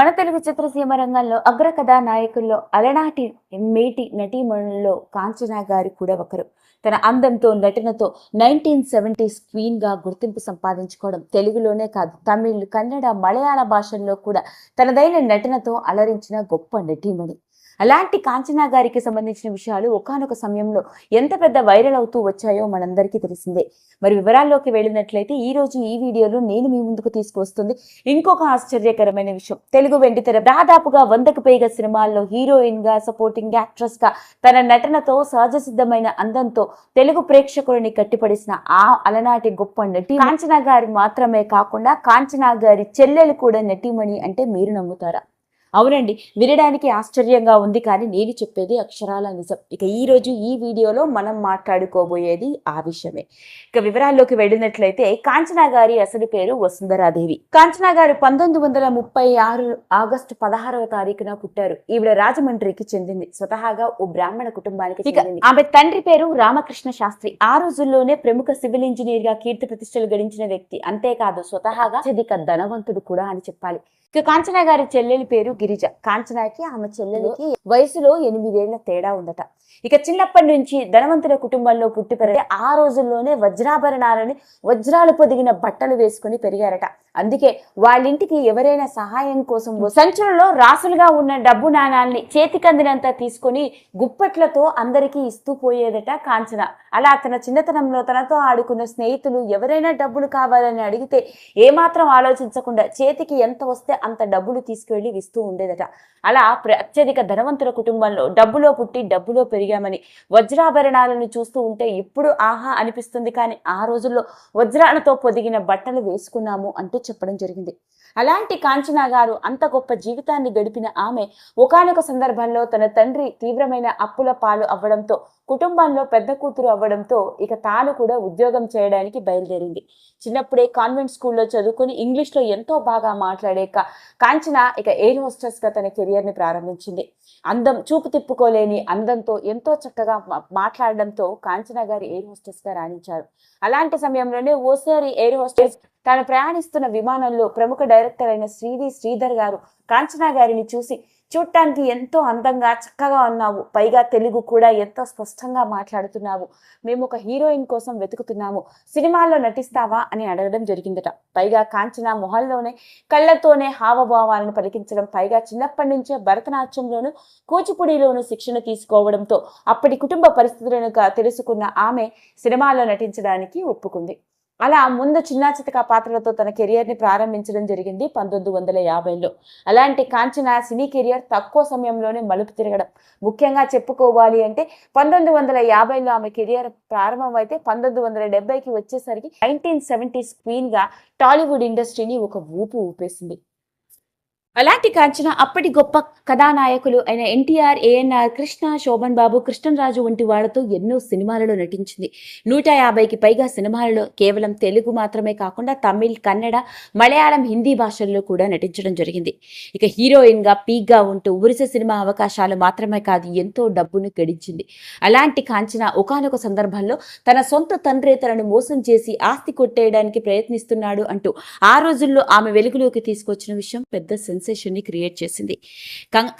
మన తెలుగు చిత్రసీమ రంగంలో అగ్రకథా నాయకుల్లో అలనాటి మేటి నటీమణుల్లో కాంచనా గారు కూడా ఒకరు. తన అందంతో నటనతో నైన్టీన్ సెవెంటీస్ క్వీన్గా గుర్తింపు సంపాదించుకోవడం తెలుగులోనే కాదు తమిళ్ కన్నడ మలయాళ భాషల్లో కూడా తనదైన నటనతో అలరించిన గొప్ప నటీమణి. అలాంటి కాంచనా గారికి సంబంధించిన విషయాలు ఒకానొక సమయంలో ఎంత పెద్ద వైరల్ అవుతూ వచ్చాయో మనందరికీ తెలిసిందే. మరి వివరాల్లోకి వెళ్ళినట్లయితే ఈ రోజు ఈ వీడియోలో నేను మీ ముందుకు తీసుకువస్తుంది ఇంకొక ఆశ్చర్యకరమైన విషయం. తెలుగు వెండితెర దాదాపుగా వందకు పైగా సినిమాల్లో హీరోయిన్గా సపోర్టింగ్ యాక్ట్రెస్గా తన నటనతో సహజ సిద్ధమైన అందంతో తెలుగు ప్రేక్షకులని కట్టిపడేసిన ఆ అలనాటి గొప్ప నటి కాంచనా గారి మాత్రమే కాకుండా కాంచనా గారి చెల్లెలు కూడా నటీమణి అంటే మీరు నమ్ముతారా? అవునండి వినడానికి ఆశ్చర్యంగా ఉంది కానీ నేను చెప్పేది అక్షరాల నిజం. ఇక ఈ రోజు ఈ వీడియోలో మనం మాట్లాడుకోబోయేది ఆ విషయమే. ఇక వివరాల్లోకి వెళ్ళినట్లయితే కాంచనా గారి అసలు పేరు వసుంధరాదేవి. కాంచనా గారు పంతొమ్మిది వందల ముప్పై ఆరు ఆగస్టు పదహారవ తారీఖున పుట్టారు. ఈవిడ రాజమండ్రికి చెందింది. స్వతహాగా ఓ బ్రాహ్మణ కుటుంబానికి చెందింది. ఆమె తండ్రి పేరు రామకృష్ణ శాస్త్రి. ఆ రోజుల్లోనే ప్రముఖ సివిల్ ఇంజనీర్గా కీర్తి ప్రతిష్టలు గడించిన వ్యక్తి. అంతేకాదు స్వతహాగా అత్యధిక ధనవంతుడు కూడా అని చెప్పాలి. ఇక కాంచన గారి చెల్లెలి పేరు గిరిజ. కాంచనాకి ఆమె చెల్లెలికి వయసులో ఎనిమిదేళ్ళ తేడా ఉందట. ఇక చిన్నప్పటి నుంచి ధనవంతుల కుటుంబంలో పుట్టి పెరిగి ఆ రోజుల్లోనే వజ్రాభరణాలని వజ్రాలు పొదిగిన బట్టలు వేసుకుని పెరిగారట. అందుకే వాళ్ళింటికి ఎవరైనా సహాయం కోసం సంచులలో రాసులుగా ఉన్న డబ్బు నాణాల్ని చేతికందినంత తీసుకొని గుప్పట్లతో అందరికీ ఇస్తూ పోయేదట కాంచన. అలా తన చిన్నతనంలో తనతో ఆడుకున్న స్నేహితులు ఎవరైనా డబ్బులు కావాలని అడిగితే ఏమాత్రం ఆలోచించకుండా చేతికి ఎంత వస్తే అంత డబ్బులు తీసుకువెళ్ళి ఇస్తూ ఉండేదట. అలా అత్యధిక ధనవంతుల కుటుంబంలో డబ్బులో పుట్టి డబ్బులో పెరిగామని వజ్రాభరణాలను చూస్తూ ఉంటే ఇప్పుడు ఆహా అనిపిస్తుంది. కానీ ఆ రోజుల్లో వజ్రాలతో పొదిగిన బట్టలు వేసుకున్నాము అంటూ చెప్పడం జరిగింది. అలాంటి కాంచనా గారు అంత గొప్ప జీవితాన్ని గడిపిన ఆమె ఒకానొక సందర్భంలో తన తండ్రి తీవ్రమైన అప్పుల పాలు అవ్వడంతో కుటుంబంలో పెద్ద కూతురు అవ్వడంతో ఇక తాను కూడా ఉద్యోగం చేయడానికి బయలుదేరింది. చిన్నప్పుడే కాన్వెంట్ స్కూల్లో చదువుకొని ఇంగ్లీష్లో ఎంతో బాగా మాట్లాడాక కాంచన ఇక ఎయిర్ హోస్టెస్గా తన కెరియర్ని ప్రారంభించింది. అందం చూపు తిప్పుకోలేని అందంతో ఎంతో చక్కగా మాట్లాడడంతో కాంచన గారు ఎయిర్ హోస్టెస్గా రాణించారు. అలాంటి సమయంలోనే ఓసారి ఎయిర్ హోస్టెస్ తాను ప్రయాణిస్తున్న విమానంలో ప్రముఖ డైరెక్టర్ అయిన శ్రీవి శ్రీధర్ గారు కాంచన గారిని చూసి చూడటానికి ఎంతో అందంగా చక్కగా ఉన్నావు. పైగా తెలుగు కూడా ఎంతో స్పష్టంగా మాట్లాడుతున్నావు. మేము ఒక హీరోయిన్ కోసం వెతుకుతున్నాము. సినిమాల్లో నటిస్తావా అని అడగడం జరిగిందట. పైగా కాంచన మొహల్లోనే కళ్ళతోనే హావభావాలను పలికించడం పైగా చిన్నప్పటి నుంచే భరతనాట్యంలోను కూచిపూడిలోను శిక్షణ తీసుకోవడంతో అప్పటి కుటుంబ పరిస్థితులను తెలుసుకున్న ఆమె సినిమాల్లో నటించడానికి ఒప్పుకుంది. అలా ముందు చిన్న చితకా పాత్రలతో తన కెరియర్ని ప్రారంభించడం జరిగింది పంతొమ్మిది వందల యాభైలో. అలాంటి కాంచన సినీ కెరియర్ తక్కువ సమయంలోనే మలుపు తిరగడం. ముఖ్యంగా చెప్పుకోవాలి అంటే పంతొమ్మిది వందల యాభైలో ఆమె కెరియర్ ప్రారంభం అయితే పంతొమ్మిది వందల డెబ్బైకి వచ్చేసరికి నైన్టీన్ సెవెంటీస్ క్వీన్గా టాలీవుడ్ ఇండస్ట్రీని ఒక ఊపు ఊపేసింది. అలాంటి కాంచన అప్పటి గొప్ప కథానాయకులు అయిన ఎన్టీఆర్ ఏఎన్ఆర్ కృష్ణ శోభన్ బాబు కృష్ణరాజు వంటి వాళ్ళతో ఎన్నో సినిమాలలో నటించింది. నూట యాభైకి పైగా సినిమాలలో కేవలం తెలుగు మాత్రమే కాకుండా తమిళ్ కన్నడ మలయాళం హిందీ భాషల్లో కూడా నటించడం జరిగింది. ఇక హీరోయిన్గా పీక్గా ఉంటూ ఉరిసె సినిమా అవకాశాలు మాత్రమే కాదు ఎంతో డబ్బును గడించింది అలాంటి కాంచన ఒకానొక సందర్భంలో తన సొంత తండ్రి తనను మోసం చేసి ఆస్తి కొట్టేయడానికి ప్రయత్నిస్తున్నాడు అంటూ ఆ రోజుల్లో ఆమె వెలుగులోకి తీసుకొచ్చిన విషయం పెద్ద సెన్సేషన్ని క్రియేట్ చేసింది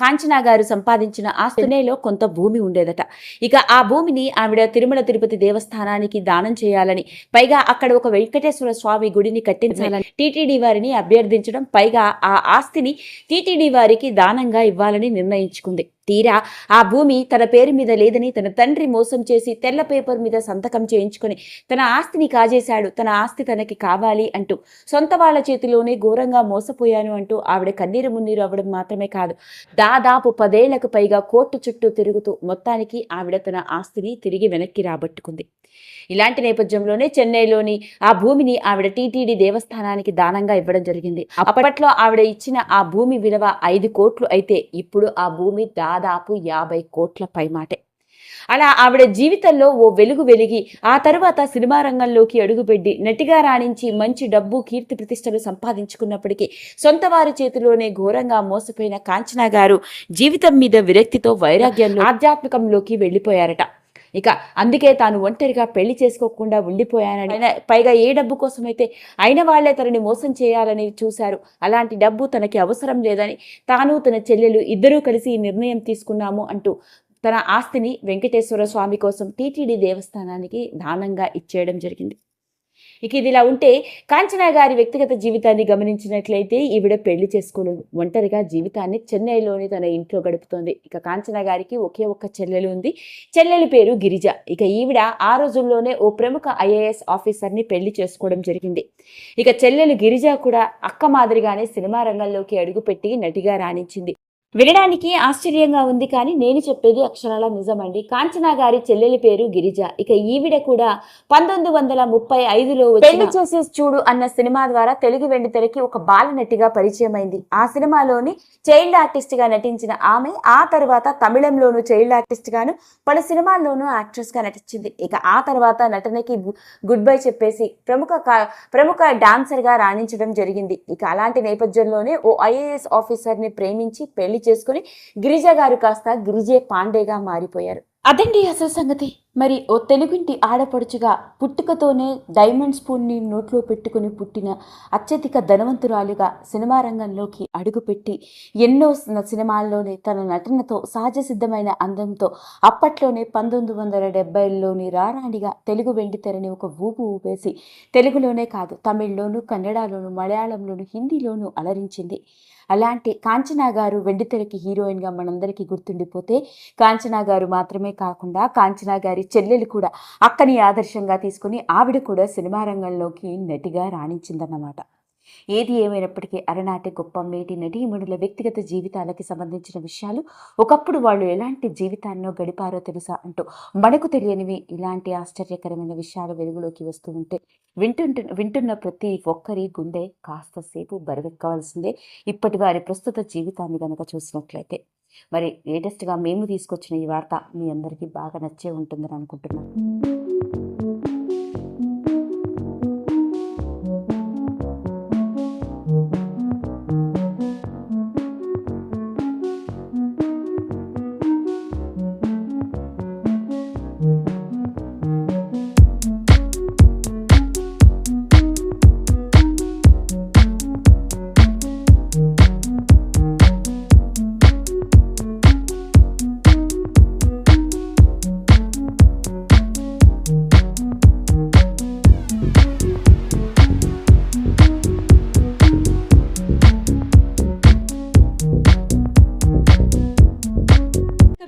కాంచనా గారు సంపాదించిన ఆ స్థునేలో కొంత భూమి ఉండేదట. ఇక ఆ భూమిని ఆవిడ తిరుమల తిరుపతి దేవస్థానానికి దానం చేయాలని పైగా అక్కడ ఒక వెంకటేశ్వర స్వామి గుడిని కట్టించాలని టీటీడీ వారిని అభ్యర్థించడం పైగా ఆ ఆస్తిని టీటీడీ వారికి దానంగా ఇవ్వాలని నిర్ణయించుకుంది. తీరా. ఆ భూమి తన పేరు మీద లేదని తన తండ్రి మోసం చేసి తెల్ల పేపర్ మీద సంతకం చేయించుకొని తన ఆస్తిని కాజేశాడు. తన ఆస్తి తనకి కావాలి అంటూ సొంత వాళ్ళ చేతిలోనే ఘోరంగా మోసపోయాను అంటూ ఆవిడ కన్నీరు మున్నీరు అవ్వడం మాత్రమే కాదు దాదాపు పదేళ్ళకు పైగా కోర్టు చుట్టూ తిరుగుతూ మొత్తానికి ఆవిడ తన ఆస్తిని తిరిగి వెనక్కి రాబట్టుకుంది. ఇలాంటి నేపథ్యంలోనే చెన్నైలోని ఆ భూమిని ఆవిడ టీటీడీ దేవస్థానానికి దానంగా ఇవ్వడం జరిగింది. అప్పట్లో ఆవిడ ఇచ్చిన ఆ భూమి విలువ ఐదు కోట్లు అయితే ఇప్పుడు ఆ భూమి దాదాపు యాభై కోట్ల పైమాటే. అలా ఆవిడ జీవితంలో ఓ వెలుగు వెలిగి ఆ తరువాత సినిమా రంగంలోకి అడుగుపెట్టి నటిగా రాణించి మంచి డబ్బు కీర్తి ప్రతిష్టలు సంపాదించుకున్నప్పటికీ సొంత వారి చేతిలోనే ఘోరంగా మోసపోయిన కాంచనా గారు జీవితం మీద విరక్తితో వైరాగ్యంలో ఆధ్యాత్మికంలోకి వెళ్ళిపోయారట. ఇక అందుకే తాను ఒంటరిగా పెళ్ళి చేసుకోకుండా ఉండిపోయానని. పైగా ఏ డబ్బు కోసమైతే అయిన వాళ్ళే తనని మోసం చేయాలని చూశారు. అలాంటి డబ్బు తనకి అవసరం లేదని తాను తన చెల్లెలు ఇద్దరూ కలిసి ఈ నిర్ణయం తీసుకున్నాము అంటూ తన ఆస్తిని వెంకటేశ్వర స్వామి కోసం టీటీడీ దేవస్థానానికి దానంగా ఇచ్చేయడం జరిగింది. ఇక ఇది ఇలా ఉంటే కాంచనా గారి వ్యక్తిగత జీవితాన్ని గమనించినట్లయితే ఈవిడ పెళ్ళి చేసుకోలేదు ఒంటరిగా జీవితాన్ని చెన్నైలోని తన ఇంట్లో గడుపుతోంది. ఇక కాంచనా గారికి ఒకే ఒక్క చెల్లెలు ఉంది. చెల్లెలి పేరు గిరిజ. ఇక ఈవిడ ఆ రోజుల్లోనే ఓ ప్రముఖ ఐఏఎస్ ఆఫీసర్ని పెళ్ళి చేసుకోవడం జరిగింది. ఇక చెల్లెలు గిరిజ కూడా అక్క మాదిరిగానే సినిమా రంగంలోకి అడుగుపెట్టి నటిగా రాణించింది. వినడానికి ఆశ్చర్యంగా ఉంది కానీ నేను చెప్పేది అక్షరాల నిజమండి. కాంచనా గారి చెల్లెలి పేరు గిరిజ. ఇక ఈవిడ కూడా పంతొమ్మిది వందల ముప్పై ఐదులో పెళ్ళి చేసే చూడు అన్న సినిమా ద్వారా తెలుగు వెండితెరకి ఒక బాలనటిగా పరిచయమైంది. ఆ సినిమాలోని చైల్డ్ ఆర్టిస్ట్గా నటించిన ఆమె ఆ తర్వాత తమిళంలోను చైల్డ్ ఆర్టిస్ట్ గాను పలు సినిమాల్లోనూ యాక్ట్రెస్గా నటించింది. ఇక ఆ తర్వాత నటనకి గుడ్ బై చెప్పేసి ప్రముఖ ప్రముఖ డాన్సర్గా రాణించడం జరిగింది. ఇక అలాంటి నేపథ్యంలోనే ఓ ఐఏఎస్ ఆఫీసర్ని ప్రేమించి పెళ్ళి చేసుకుని గిరిజ గారు కాస్త గిరిజే పాండేగా మారిపోయారు. అదండి అసలు సంగతి. మరి ఓ తెలుగింటి ఆడపడుచుగా పుట్టుకతోనే డైమండ్ స్పూన్ని నోట్లో పెట్టుకుని పుట్టిన అత్యధిక ధనవంతురాలుగా సినిమా రంగంలోకి అడుగుపెట్టి ఎన్నో సినిమాల్లోనే తన నటనతో సహజ సిద్ధమైన అందంతో అప్పట్లోనే పంతొమ్మిది వందల డెబ్బైలోని రారాణిగా తెలుగు వెండితెరని ఒక ఊపు ఊపేసి తెలుగులోనే కాదు తమిళ్ళోను కన్నడలోను మలయాళంలోను హిందీలోను అలరించింది. అలాంటి కాంచనా గారు వెండితెరకి హీరోయిన్గా మనందరికీ గుర్తుండిపోతే కాంచనా గారు మాత్రమే కాకుండా కాంచనా గారి చెల్లెలు కూడా అక్కని ఆదర్శంగా తీసుకుని ఆవిడ కూడా సినిమా రంగంలోకి నటిగా రాణించిందన్నమాట. ఏది ఏమైనప్పటికీ అరనాటి గొప్ప మేటి నటీమణుల వ్యక్తిగత జీవితాలకి సంబంధించిన విషయాలు ఒకప్పుడు వాళ్ళు ఎలాంటి జీవితాన్నో గడిపారో తెలుసా అంటూ మనకు తెలియనివి ఇలాంటి ఆశ్చర్యకరమైన విషయాలు వెలుగులోకి వస్తూ ఉంటే వింటుంటు వింటున్న ప్రతి ఒక్కరి గుండె కాస్త సేపు బరువెక్కవలసిందే. ఇప్పటి వారి ప్రస్తుత జీవితాన్ని గనక చూసినట్లయితే. మరి లేటెస్ట్గా మేము తీసుకొచ్చిన ఈ వార్త మీ అందరికీ బాగా నచ్చే ఉంటుందని అనుకుంటున్నాను.